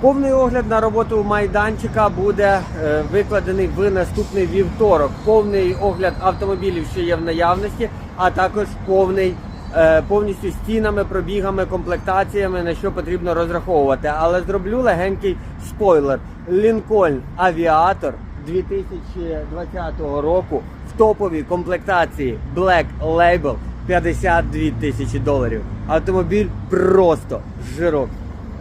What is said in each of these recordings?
Повний огляд на роботу майданчика буде е, викладений в наступний вівторок. Повний огляд автомобілів, що є в наявності, а також повний. е, Повністю стінами, пробігами, комплектаціями, на що потрібно розраховувати. Але зроблю легенький спойлер. Лінкольн Авіатор 2020 року в топовій комплектації Black Label 52 тисячі доларів. Автомобіль просто жирок.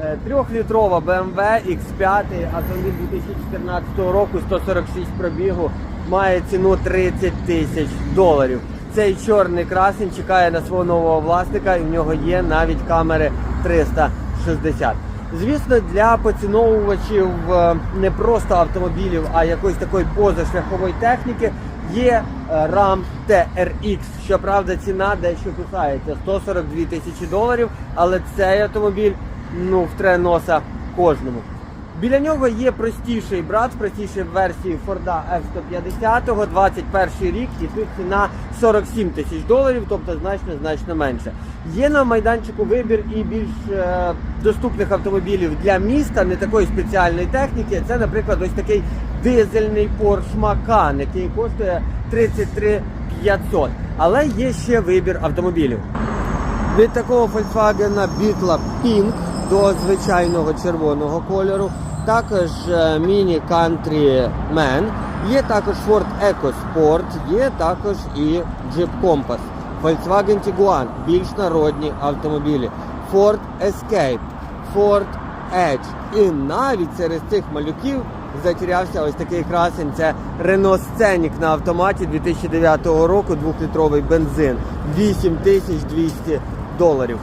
Е, Трьохлітрова BMW X5, автомобіль 2014 року, 146 пробігу, має ціну 30 тисяч доларів. Цей чорний красень чекає на свого нового власника, і в нього є навіть камери 360. Звісно, для поціновувачів е, не просто автомобілів, а якоїсь такої позашляхової техніки є е, RAM TRX. Щоправда, ціна дещо кусається 142 тисячі доларів, але цей автомобіль ну втре носа кожному. Біля нього є простіший брат, простіший в версії Форда F-150, 21 рік, і тут ціна 47 тисяч доларів, тобто значно значно менше. Є на майданчику вибір і більш е, доступних автомобілів для міста, не такої спеціальної техніки. Це, наприклад, ось такий дизельний Porsche Macan, який коштує 33 500. Але є ще вибір автомобілів. Від такого Volkswagen Beetle Pink до звичайного червоного кольору. Також е, Mini Country Man. Є також Ford EcoSport, є також і Jeep Compass. Volkswagen Tiguan, більш народні автомобілі. Ford Escape, Ford Edge. І навіть серед цих малюків затерявся ось такий красень. Це Renault Scenic на автоматі 2009 року, 2-літровий бензин. 8200 доларів.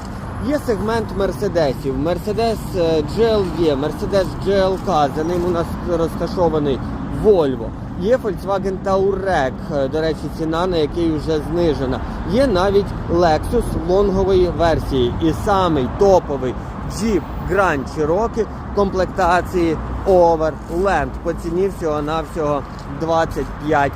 Є сегмент мерседесів. Mercedes е, GLE, Mercedes GLK, за ним у нас розташований Volvo. Є Volkswagen Touareg, е, до речі, ціна на який вже знижена. Є навіть Lexus лонгової версії. І самий топовий Jeep Grand Cherokee комплектації Overland по ціні всього-навсього 25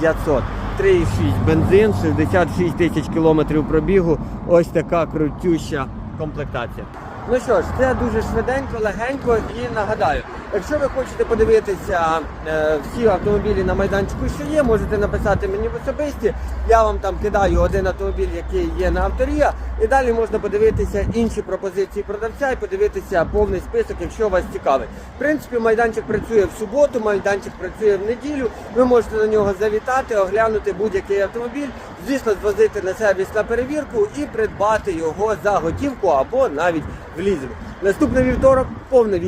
500. 3,6 бензин, 66 тисяч кілометрів пробігу. Ось така крутюща комплектація. Ну що ж, це дуже швиденько, легенько і нагадаю, якщо ви хочете подивитися е, всі автомобілі на майданчику, що є, можете написати мені в особисті. Я вам там кидаю один автомобіль, який є на авторія, і далі можна подивитися інші пропозиції продавця і подивитися повний список, якщо вас цікавить. В принципі, майданчик працює в суботу, майданчик працює в неділю. Ви можете на нього завітати, оглянути будь-який автомобіль, звісно, звозити на сервіс на перевірку і придбати його за готівку або навіть в лізинг. Наступний вівторок повне відео.